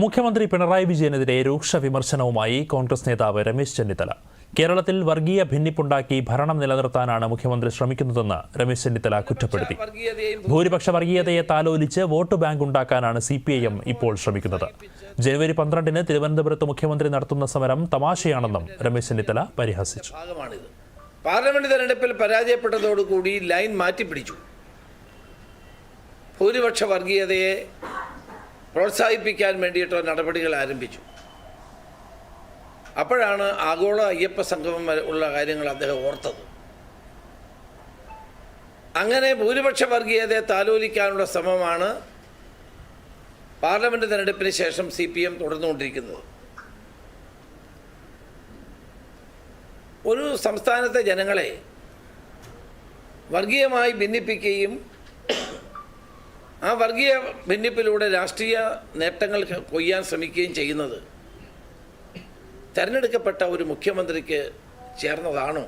മുഖ്യമന്ത്രി പിണറായി വിജയനെതിരെ രൂക്ഷ വിമർശനവുമായി കോൺഗ്രസ് നേതാവ് രമേശ് ചെന്നിത്തല. കേരളത്തിൽ വർഗീയ ഭിന്നിപ്പുണ്ടാക്കി ഭരണം നിലനിർത്താനാണ് മുഖ്യമന്ത്രി ശ്രമിക്കുന്നതെന്ന് രമേശ് ചെന്നിത്തല കുറ്റപ്പെടുത്തി. ഭൂരിപക്ഷ വർഗീയതയെ താലോലിച്ച് വോട്ട് ബാങ്ക് ഉണ്ടാക്കാനാണ് സി ഇപ്പോൾ ശ്രമിക്കുന്നത്. ജനുവരി പന്ത്രണ്ടിന് തിരുവനന്തപുരത്ത് മുഖ്യമന്ത്രി നടത്തുന്ന സമരം തമാശയാണെന്നും രമേശ് ചെന്നിത്തല പരിഹസിച്ചു. പാർലമെന്റ് തെരഞ്ഞെടുപ്പിൽ പരാജയപ്പെട്ടതോടുകൂടി ലൈൻ മാറ്റിപ്പിടിച്ചു. ഭൂരിപക്ഷ വർഗീയതയെ പ്രോത്സാഹിപ്പിക്കാൻ വേണ്ടിയിട്ടുള്ള നടപടികൾ ആരംഭിച്ചു. അപ്പോഴാണ് ആഗോള അയ്യപ്പ സംഗമം ഉള്ള കാര്യങ്ങൾ അദ്ദേഹം ഓർത്തത്. അങ്ങനെ ഭൂരിപക്ഷ വർഗീയതയെ താലോലിക്കാനുള്ള ശ്രമമാണ് പാർലമെന്റ് തിരഞ്ഞെടുപ്പിന് ശേഷം സി പി എം തുടർന്നുകൊണ്ടിരിക്കുന്നത്. ഒരു സംസ്ഥാനത്തെ ജനങ്ങളെ വർഗീയമായി ഭിന്നിപ്പിക്കുകയും ആ വർഗീയ ഭിന്നിപ്പിലൂടെ രാഷ്ട്രീയ നേട്ടങ്ങൾ കൊയ്യാൻ ശ്രമിക്കുകയും ചെയ്യുന്നത്. തിരഞ്ഞെടുക്കപ്പെട്ട ഒരു മുഖ്യമന്ത്രിക്ക് ചേർന്നതാണോ?